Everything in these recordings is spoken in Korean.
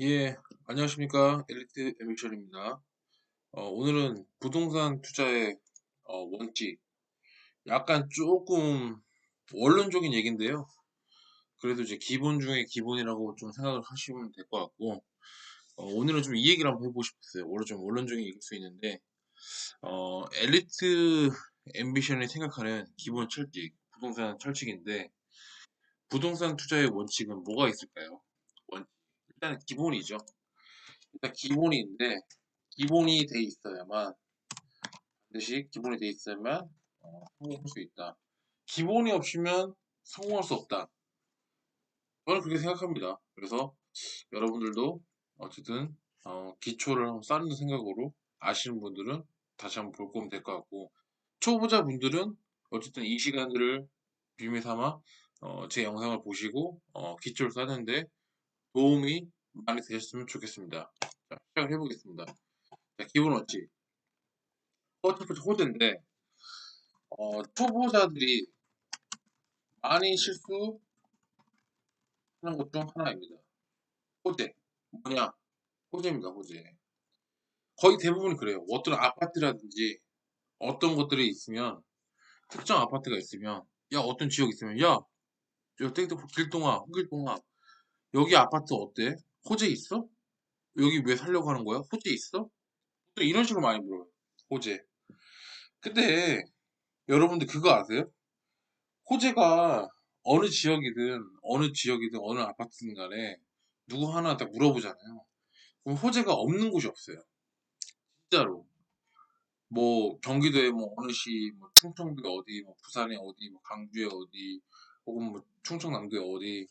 예, 안녕하십니까. 엘리트 에미션입니다. 어, 오늘은 부동산 투자의 어, 원칙, 약간 조금 원론적인 얘기인데요. 그래도 이제 기본 중에 기본이라고 좀 생각을 하시면 될 것 같고, 어, 오늘은 좀 이 얘기를 한번 해보고 싶었어요. 원래 좀 원론적인 얘기일 수 있는데, 어, 엘리트 앰비션이 생각하는 기본 철칙, 부동산 철칙인데, 부동산 투자의 원칙은 뭐가 있을까요? 원, 일단 기본이죠. 일단 기본인데, 기본이 돼 있어야만 반드시 기본이 돼 있어야만 어, 성공할 수 있다. 기본이 없으면 성공할 수 없다. 저는 그렇게 생각합니다. 그래서 여러분들도 어쨌든 어, 기초를 쌓는 생각으로 아시는 분들은 다시 한번 볼 거면 될 것 같고 초보자 분들은 어쨌든 이 시간들을 비밀 삼아 어, 제 영상을 보시고 어, 기초를 쌓는데 도움이 많이 되셨으면 좋겠습니다. 자, 시작을 해보겠습니다. 자, 기본 원칙. 첫 번째 호드인데 어, 초보자들이 많이 실수하는 것 중 하나입니다. 호재. 뭐냐? 호재입니다, 호재. 거의 대부분 그래요. 어떤 아파트라든지 어떤 것들이 있으면 특정 아파트가 있으면 야 어떤 지역 있으면 야저 땡땡 길동아 홍길동아 여기 아파트 어때? 호재 있어? 여기 왜 살려고 하는 거야? 호재 있어? 또 이런 식으로 많이 물어요. 호재. 근데 여러분들 그거 아세요? 호재가 어느 지역이든 어느 지역이든 어느 아파트든 간에 누구 하나 다 물어보잖아요. 그럼 호재가 없는 곳이 없어요. 진짜로. 뭐 경기도에 뭐 어느 시, 뭐 충청도에 어디, 뭐 부산에 어디, 뭐 강주에 어디, 혹은 뭐 충청남도에 어디,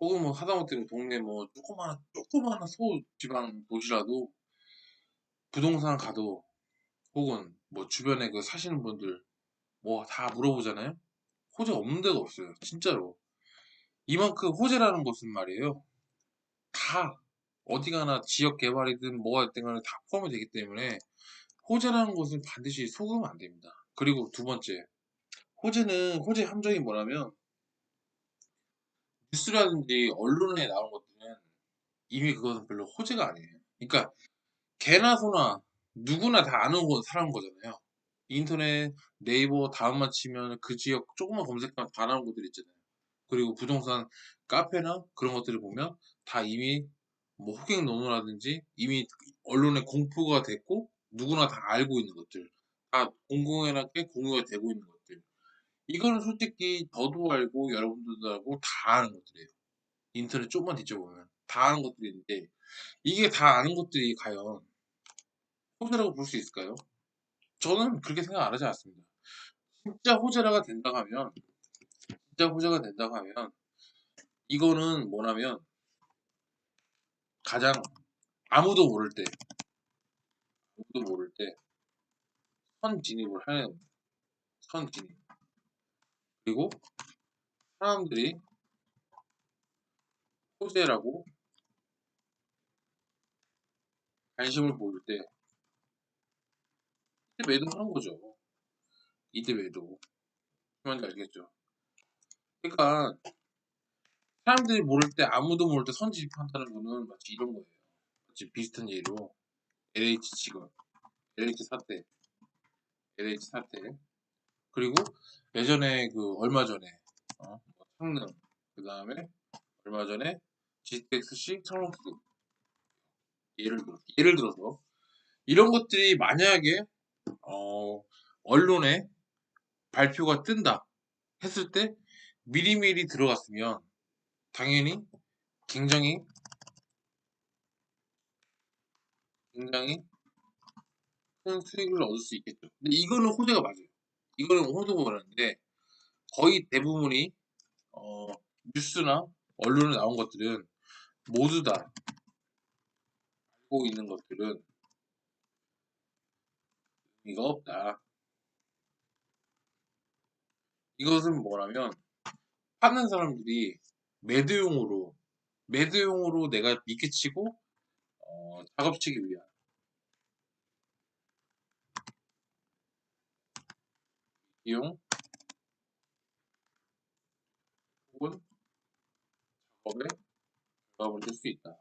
혹은 뭐 하다못해 동네 뭐 조그마한 조그마한 소지방 도시라도 부동산 가도 혹은 뭐 주변에 그 사시는 분들 뭐 다 물어보잖아요. 호재 없는 데가 없어요. 진짜로. 이만큼 호재라는 것은 말이에요. 다 어디 가나 지역 개발이든 뭐가 됐든 간에 다 포함이 되기 때문에 호재라는 것은 반드시 속으면 안 됩니다. 그리고 두 번째, 호재는 호재 함정이 뭐냐면 뉴스라든지 언론에 나온 것들은 이미 그것은 별로 호재가 아니에요. 그러니까 개나 소나 누구나 다 아는 건 사람 거잖아요. 인터넷 네이버 다음만 치면 그 지역 조금만 검색하면 다 나오는 곳들 있잖아요. 그리고 부동산 카페나 그런 것들을 보면 다 이미 뭐 호갱 노노라든지 이미 언론에 공포가 됐고 누구나 다 알고 있는 것들 다 공공연하게 공유가 되고 있는 것들 이거는 솔직히 저도 알고 여러분들도 알고 다 아는 것들이에요. 인터넷 조금만 뒤져보면 다 아는 것들인데 이게 다 아는 것들이 과연 호재라고 볼 수 있을까요? 저는 그렇게 생각 안 하지 않습니다. 진짜 호재라가 된다고 하면 진짜 호재가 된다고 하면 이거는 뭐냐면 가장 아무도 모를 때 아무도 모를 때 선 진입을 하는 선 진입 그리고 사람들이 호재라고 관심을 보일 때 이때 매도하는 거죠. 이때 매도. 뭔지 알겠죠? 그러니까 사람들이 모를 때 아무도 모를 때 선진입한다는 거는 마치 이런 거예요. 마치 비슷한 예로 LH 지금 LH 사태 LH 사태 그리고 예전에 그 얼마 전에 어, 뭐 성능 그 다음에 얼마 전에 GTX-C 청록수 예를 들어 예를 들어서 이런 것들이 만약에 어, 언론에 발표가 뜬다 했을 때 미리미리 들어갔으면 당연히 굉장히 굉장히 큰 수익을 얻을 수 있겠죠. 근데 이거는 호재가 맞아요. 이거는 호재가 맞는데 거의 대부분이 어, 뉴스나 언론에 나온 것들은 모두 다 알고 있는 것들은 의미가 없다. 이것은 뭐라면 파는 사람들이 매도용으로 매도용으로 내가 미끼치고 어, 작업치기 위한 비용 혹은 작업에 작업을 할수 있다.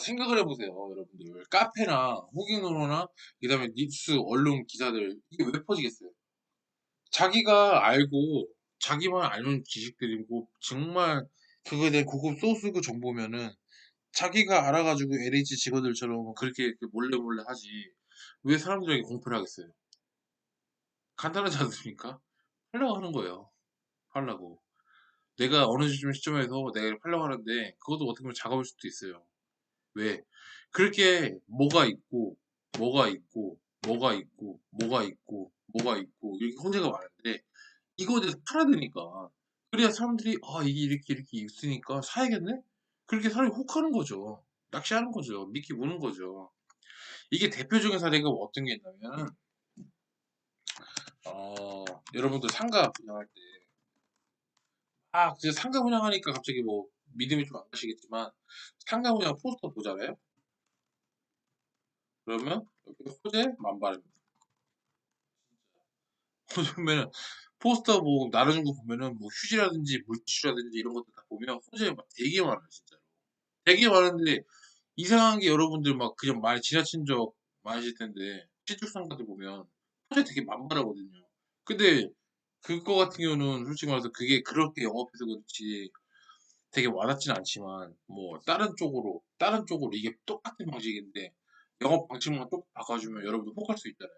생각을 해보세요, 여러분들. 카페나 호갱노로나 그다음에 뉴스 언론 기사들 이게 왜 퍼지겠어요? 자기가 알고 자기만 아는 지식들이고 정말 그거에 대한 고급 소스고 정보면은 자기가 알아가지고 LH 직원들처럼 그렇게 몰래 몰래 하지 왜 사람들에게 공표를 하겠어요? 간단하지 않습니까? 하려고 하는 거예요. 하려고. 내가 어느 시점 시점에서 내가 하려고 하는데 그것도 어떻게 보면 작업일 수도 있어요. 왜? 그렇게 뭐가 있고 뭐가 있고 뭐가 있고 뭐가 있고 뭐가 있고 이렇게 혼재가 많은데 이거에 대해서 팔아야 되니까 그래야 사람들이 아 이게 이렇게 이렇게 있으니까 사야겠네? 그렇게 사람이 혹하는 거죠. 낚시하는 거죠. 미끼 무는 거죠. 이게 대표적인 사례가 어떤 게 있냐면 어, 여러분들 상가 분양할 때 아, 이제 상가 분양하니까 갑자기 뭐 믿음이 좀 안 가시겠지만 상가 분양 포스터 보잖아요. 그러면 여기 호재 만발입니다. 보면은 포스터 뭐 나눠준 거 보면은 뭐 휴지라든지 물티슈라든지 이런 것들 다 보면 호재 막 되게 많아요 진짜로. 되게 많은데 이상한 게 여러분들 막 그냥 많이 지나친 적 많으실 텐데 신축상가들 보면 호재 되게 만발하거든요. 근데 그거 같은 경우는 솔직히 말해서 그게 그렇게 영업해서 그렇지 되게 와닿지는 않지만 뭐 다른 쪽으로 다른 쪽으로 이게 똑같은 방식인데 영업 방식만 또 바꿔주면 여러분들 혹할 수 있잖아요.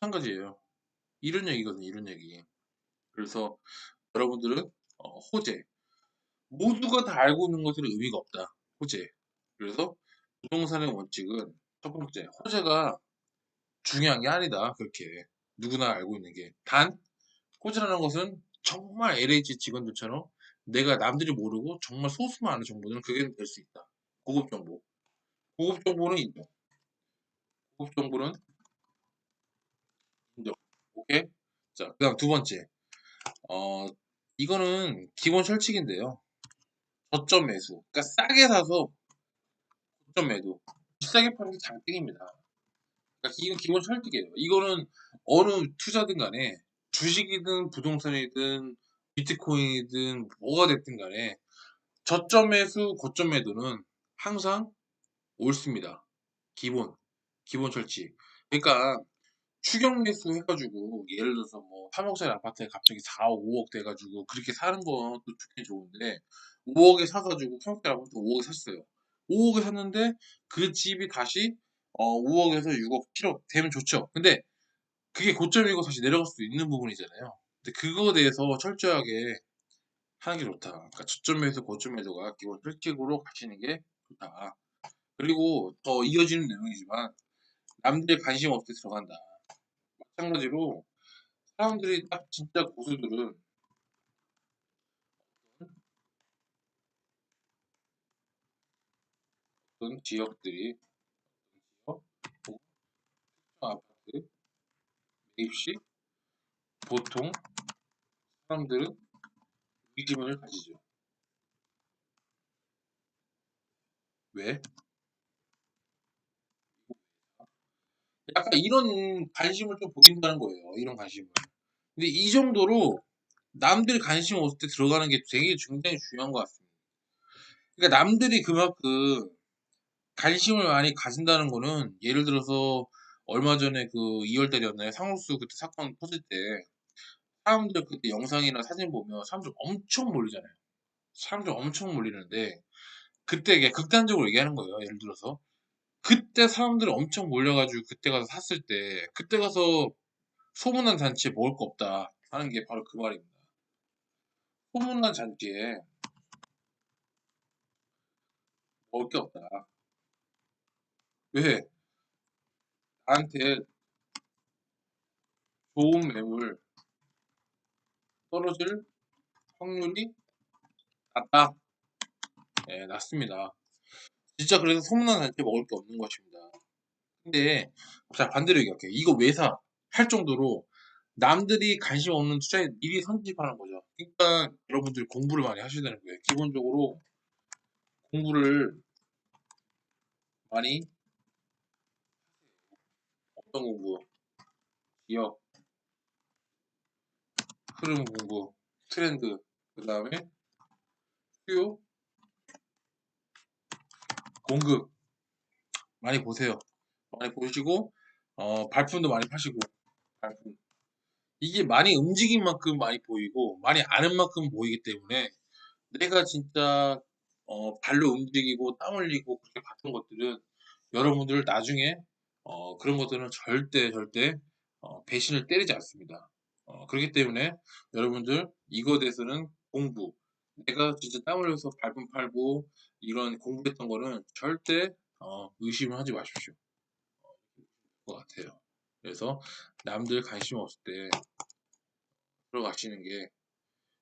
마찬가지예요. 이런 얘기거든요. 이런 얘기. 그래서 여러분들은 어, 호재 모두가 다 알고 있는 것은 의미가 없다. 호재. 그래서 부동산의 원칙은 첫 번째 호재가 중요한 게 아니다. 그렇게 누구나 알고 있는 게단 호재라는 것은 정말 LH 직원들처럼 내가 남들이 모르고 정말 소수만 아는 정보는 그게 될 수 있다. 고급 정보. 고급 정보는 인정. 고급 정보는 인정. 오케이? 자, 그 다음 두 번째. 어, 이거는 기본 철칙인데요. 저점 매수. 그러니까 싸게 사서 저점 매도. 비싸게 파는 게 장땡입니다. 그러니까 이건 기본 철칙이에요. 이거는 어느 투자든 간에 주식이든 부동산이든 비트코인이든 뭐가 됐든 간에 저점 매수, 고점 매도는 항상 옳습니다. 기본, 기본 철칙. 그러니까 추격 매수 해가지고 예를 들어서 뭐 3억짜리 아파트에 갑자기 4억, 5억 돼가지고 그렇게 사는 건또 좋긴 좋은데 5억에 사가지고 3억짜리 아파트 5억에 샀어요. 5억에 샀는데 그 집이 다시 어, 5억에서 6억, 7억 되면 좋죠. 근데 그게 고점이고 다시 내려갈 수도 있는 부분이잖아요. 근데 그거에 대해서 철저하게 하는 게 좋다. 그러니까 저점에서 고점 매도가 기본 철칙으로 가시는 게 좋다. 그리고 더 이어지는 내용이지만 남들의 관심 없이 들어간다. 마찬가지로 사람들이 딱 진짜 고수들은 어떤 지역들이 아파트 매입 시 보통 사람들은 의지문을 가지죠. 왜? 약간 이런 관심을 좀 보인다는 거예요. 이런 관심을. 근데 이 정도로 남들이 관심 없을 때 들어가는 게 되게 굉장히 중요한 것 같습니다. 그러니까 남들이 그만큼 관심을 많이 가진다는 거는 예를 들어서 얼마 전에 그 2월달이었나요? 상호수 그때 사건 터질 때 사람들 그때 영상이나 사진 보면 사람들 엄청 몰리잖아요. 사람들 엄청 몰리는데 그때 이게 극단적으로 얘기하는 거예요. 예를 들어서 그때 사람들이 엄청 몰려가지고 그때 가서 샀을 때 그때 가서 소문난 잔치에 먹을 거 없다 하는 게 바로 그 말입니다. 소문난 잔치에 먹을 게 없다. 왜? 나한테 좋은 매물 떨어질 확률이 낮다. 예, 낮습니다. 진짜 그래서 소문난 잔치에 먹을 게 없는 것입니다. 근데 자 반대로 얘기할게요. 이거 왜 사? 할 정도로 남들이 관심 없는 투자에 미리 선집하는 거죠. 그러니까 여러분들이 공부를 많이 하셔야 되는 거예요. 기본적으로 공부를 많이 어떤 공부? 기업, 흐름 공부, 트렌드, 그 다음에 수요, 봉급. 많이 보세요. 많이 보시고 어, 발품도 많이 파시고 발품. 이게 많이 움직인 만큼 많이 보이고 많이 아는 만큼 보이기 때문에 내가 진짜 어, 발로 움직이고 땀 흘리고 그렇게 봤던 것들은 여러분들 나중에 어, 그런 것들은 절대 절대 어, 배신을 때리지 않습니다. 어, 그렇기 때문에 여러분들 이거에 대해서는 공부 내가 진짜 땀 흘려서 발품 팔고 이런 공부했던 거는 절대 어, 의심을 하지 마십시오. 것 같아요. 그래서 남들 관심 없을 때 들어가시는 게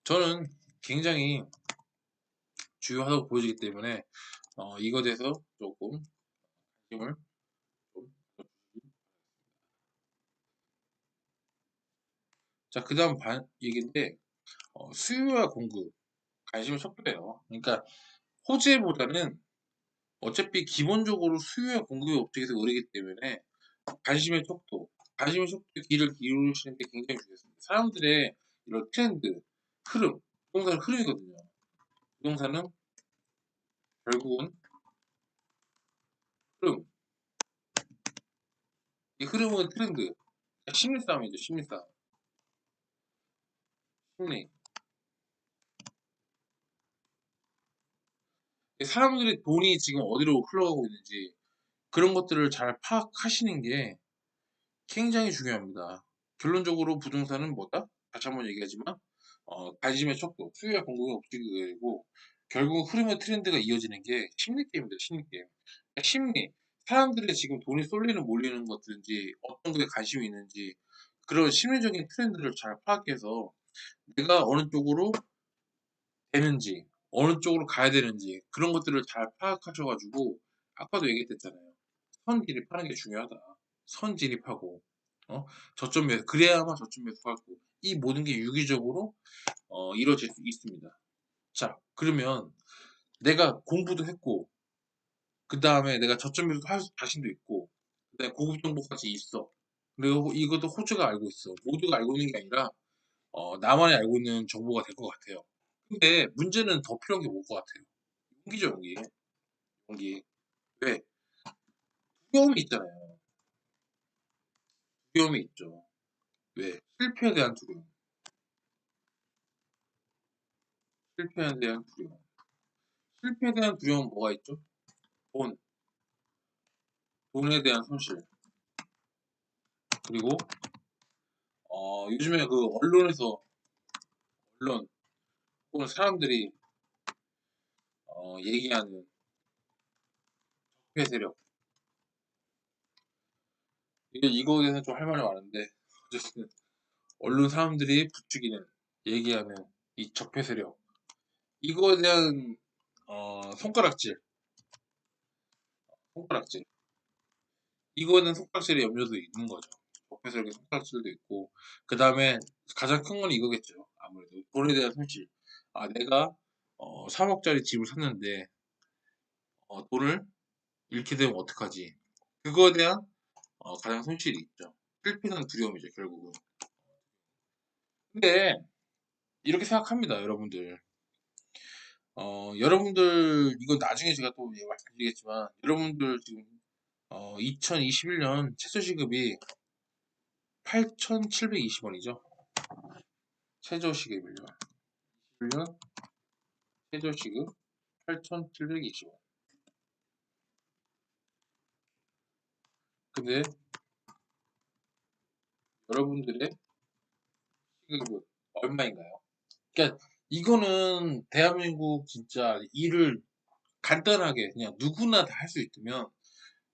저는 굉장히 중요하다고 보여지기 때문에 어, 이거에 대해서 조금 관심을 자, 그 다음 얘기인데 어, 수요와 공급 관심이 척도해요. 그러니까 호재보다는 어차피 기본적으로 수요와 공급의 업체에서 오르기 때문에 관심의 척도, 관심의 척도에 귀를 기울이시는 게 굉장히 중요합니다. 사람들의 이런 트렌드, 흐름, 부동산은 흐름이거든요. 부동산은 결국은 흐름. 이 흐름은 트렌드. 심리 싸움이죠, 심리 싸움. 심리. 사람들의 돈이 지금 어디로 흘러가고 있는지 그런 것들을 잘 파악하시는 게 굉장히 중요합니다. 결론적으로 부동산은 뭐다? 다시 한번 얘기하지만 어, 관심의 척도, 수요와 공급의 업체이고 결국 흐름의 트렌드가 이어지는 게 심리 게임입니다. 심리 게임. 그러니까 심리. 사람들의 지금 돈이 쏠리는 몰리는 것들인지 어떤 것에 관심이 있는지 그런 심리적인 트렌드를 잘 파악해서 내가 어느 쪽으로 되는지 어느 쪽으로 가야 되는지 그런 것들을 잘 파악하셔가지고 아까도 얘기했잖아요. 선 진입하는 게 중요하다. 선 진입하고 어? 저점 매수 그래야만 저점 매수하고 이 모든 게 유기적으로 어, 이루어질 수 있습니다. 자 그러면 내가 공부도 했고 그 다음에 내가 저점 매수도 할 자신도 있고 그 다음에 고급 정보까지 있어. 그리고 이것도 호주가 알고 있어. 모두가 알고 있는 게 아니라 어, 나만이 알고 있는 정보가 될 것 같아요. 근데 문제는 더 필요한 게 뭘 것 같아요? 용기죠, 용기. 용기. 왜? 두려움이 있잖아요. 두려움이 있죠. 왜? 실패에 대한 두려움. 실패에 대한 두려움. 실패에 대한 두려움은 뭐가 있죠? 돈. 돈에 대한 손실. 그리고 어, 요즘에 그 언론에서 언론 혹은 사람들이 어, 얘기하는 적폐 세력. 이게 이거에 대해서 좀 할 말이 많은데 어쨌든 언론 사람들이 부추기는 얘기하는 이 적폐 세력. 이거에 대한 어, 손가락질. 손가락질. 이거는 손가락질의 염려도 있는 거죠 적폐 세력의 손가락질도 있고 그 다음에 가장 큰 건 이거겠죠 아무래도. 돈에 대한 손실. 아 내가 어, 3억짜리 집을 샀는데 어, 돈을 잃게 되면 어떡하지? 그거에 대한 어, 가장 손실이 있죠. 실패는 두려움이죠 결국은. 근데 이렇게 생각합니다 여러분들. 어, 여러분들 이건 나중에 제가 또 말씀드리겠지만 여러분들 지금 어, 2021년 최저시급이 8,720원이죠 최저시급이요 21년 최저시급 8,720원 근데 여러분들의 시급은 얼마인가요? 그러니까 이거는 대한민국 진짜 일을 간단하게 그냥 누구나 다 할 수 있으면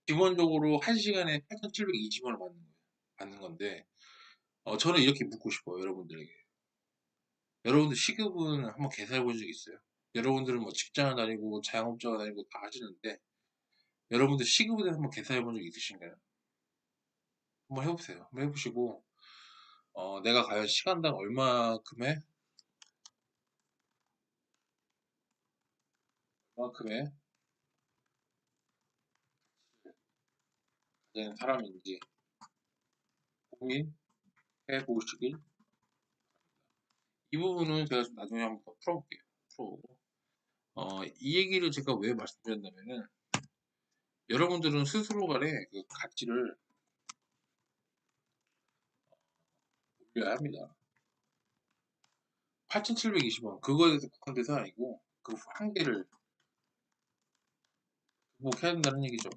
기본적으로 1시간에 8,720원을 받는 거예요. 받는 건데 어, 저는 이렇게 묻고 싶어요. 여러분들에게. 여러분들 시급은 한번 계산해 본 적 있어요? 여러분들은 뭐 직장을 다니고 자영업자가 다니고 다 하시는데 여러분들 시급에 대해서 한번 계산해 본 적 있으신가요? 한번 해보세요. 한번 해보시고 어, 내가 과연 시간당 얼마큼의 얼마큼의 가진 사람인지 고민해 보시길 이 부분은 제가 좀 나중에 한번 더 풀어볼게요. 풀어보고 어, 이 얘기를 제가 왜 말씀드렸냐면은 여러분들은 스스로 간에 그 가치를 올려야 합니다. 8,720원 그거에 대해서 국한돼서 아니고 그 한계를 극복해야 된다는 얘기죠.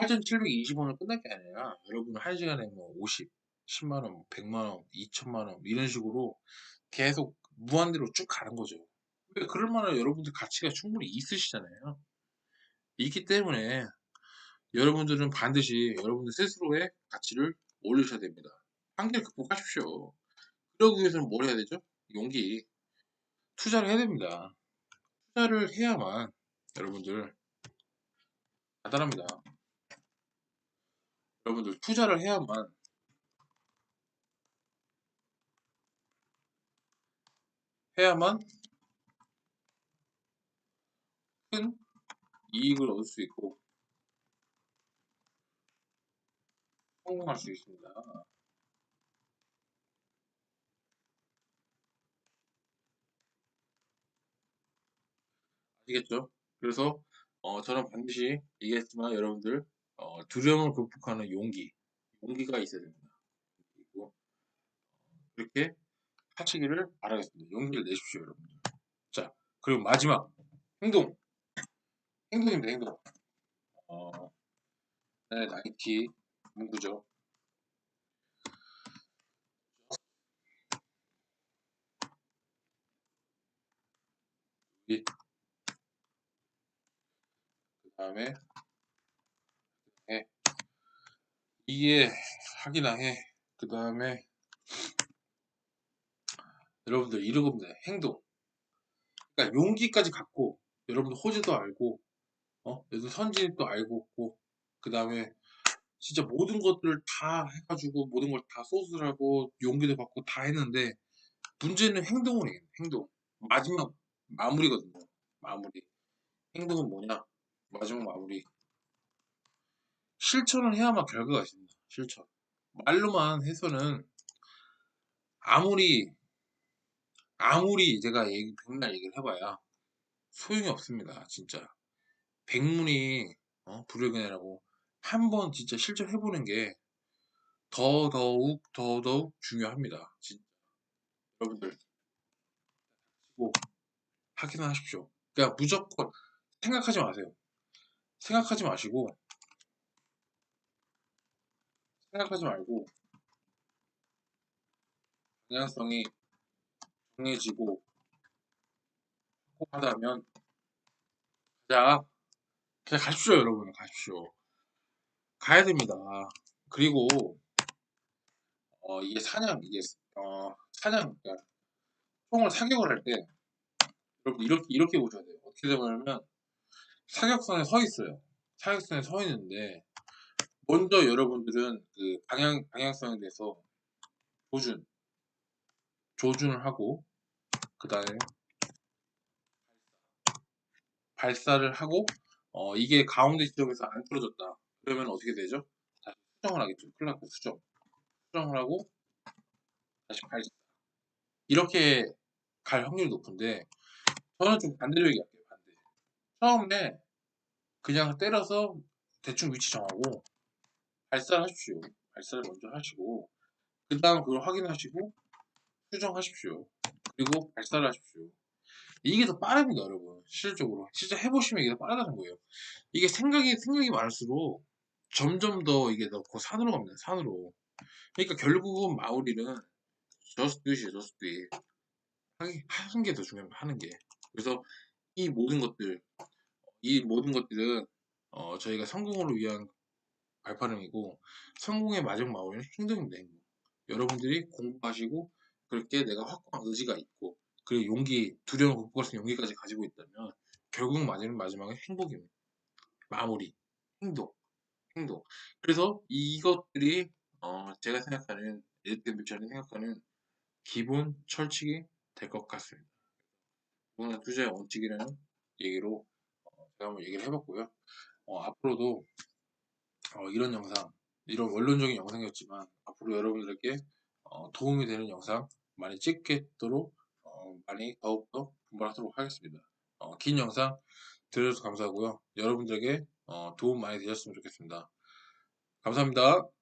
8,720원을 끝날 게 아니라 여러분은 한 시간에 뭐 50, 10만 원, 100만 원, 2천만 원 이런 식으로 계속 무한대로 쭉 가는 거죠. 왜 그럴 만한 여러분들 가치가 충분히 있으시잖아요. 있기 때문에 여러분들은 반드시 여러분들 스스로의 가치를 올리셔야 됩니다. 한계를 극복하십시오. 그러기 위해서는 뭘 해야 되죠? 용기. 투자를 해야 됩니다. 투자를 해야만 여러분들 간단합니다. 여러분들 투자를 해야만 해야만 큰 이익을 얻을 수 있고 성공할 수 있습니다. 아시겠죠? 그래서 어, 저는 반드시 얘기했지만 여러분들 어, 두려움을 극복하는 용기, 용기가 있어야 됩니다. 그리고 그렇게 하시기를 바라겠습니다. 용기를 내십시오, 여러분들. 자, 그리고 마지막 행동, 행동입니다, 행동. 어, 네, 나이키 문구죠. 그 다음에 해. 이게 하기나 해. 그 다음에 여러분들 이러고입니다. 행동. 그러니까 용기까지 갖고 여러분들 호재도 알고 어? 여기서 선진도 알고 있고 그 다음에 진짜 모든 것들을 다 해가지고 모든 걸 다 소스하고 용기도 받고 다 했는데 문제는 행동이에요. 행동. 마지막 마무리거든요. 마무리. 행동은 뭐냐? 마지막 마무리. 실천을 해야만 결과가 있습니다. 실천. 말로만 해서는 아무리 아무리 제가 얘기, 백날 얘기를 해봐야 소용이 없습니다. 진짜. 백문이 어? 불여견이라고 한번 진짜 실천해보는 게 더더욱 더더욱 중요합니다. 진짜. 여러분들 꼭 확인하십시오. 그러니까 무조건 생각하지 마세요. 생각하지 마시고 생각하지 말고 방향성이 정해지고 하다면 자. 그냥 가십시오 여러분. 가십시오. 가야 됩니다. 그리고 어, 이게 사냥 이게 어, 사냥 그러니까 총을 사격을 할 때 여러분 이렇게 이렇게 보셔야 돼요. 어떻게 되냐면 사격선에 서 있어요. 사격선에 서 있는데 먼저 여러분들은 그 방향 방향성에 대해서 조준 조준을 하고 그 다음에 발사를 하고 어, 이게 가운데 지점에서 안 틀어졌다. 그러면 어떻게 되죠? 다시 수정을 하겠죠. 클라크 수정. 수정을 하고 다시 발사. 이렇게 갈 확률이 높은데 저는 좀 반대로 얘기할게요 반대. 처음에 그냥 때려서 대충 위치 정하고 발사를 하십시오 발사를 먼저 하시고 그 다음 그걸 확인하시고 수정하십시오 그리고 발사를 하십시오 이게 더 빠릅니다, 여러분. 실질적으로. 진짜 해보시면 이게 더 빠르다는 거예요. 이게 생각이, 생각이 많을수록 점점 더 이게 더 산으로 갑니다, 산으로. 그러니까 결국은 마무리는 저스트 잇이에요, 저스트 잇. 하는 게 더 중요합니다, 하는 게. 그래서 이 모든 것들, 이 모든 것들은 어, 저희가 성공을 위한 발판이고 성공의 마지막 마무리는 행동입니다, 행동. 여러분들이 공부하시고 그렇게 내가 확고한 의지가 있고 그 용기, 두려움을 극복할 수 있는 용기까지 가지고 있다면 결국 마지막 마지막에 행복입니다. 마무리, 행동, 행동. 그래서 이것들이 어, 제가 생각하는 에드템 뮤처이 생각하는 기본 철칙이 될 것 같습니다. 이거는 투자의 원칙이라는 얘기로 어, 제가 한번 얘기를 해봤고요. 어, 앞으로도 어, 이런 영상, 이런 원론적인 영상이었지만 앞으로 여러분들께 어, 도움이 되는 영상 많이 찍겠도록 많이 더욱더 분발하도록 하겠습니다. 어, 긴 영상 들어주셔서 감사하고요. 여러분들에게 어, 도움 많이 되셨으면 좋겠습니다. 감사합니다.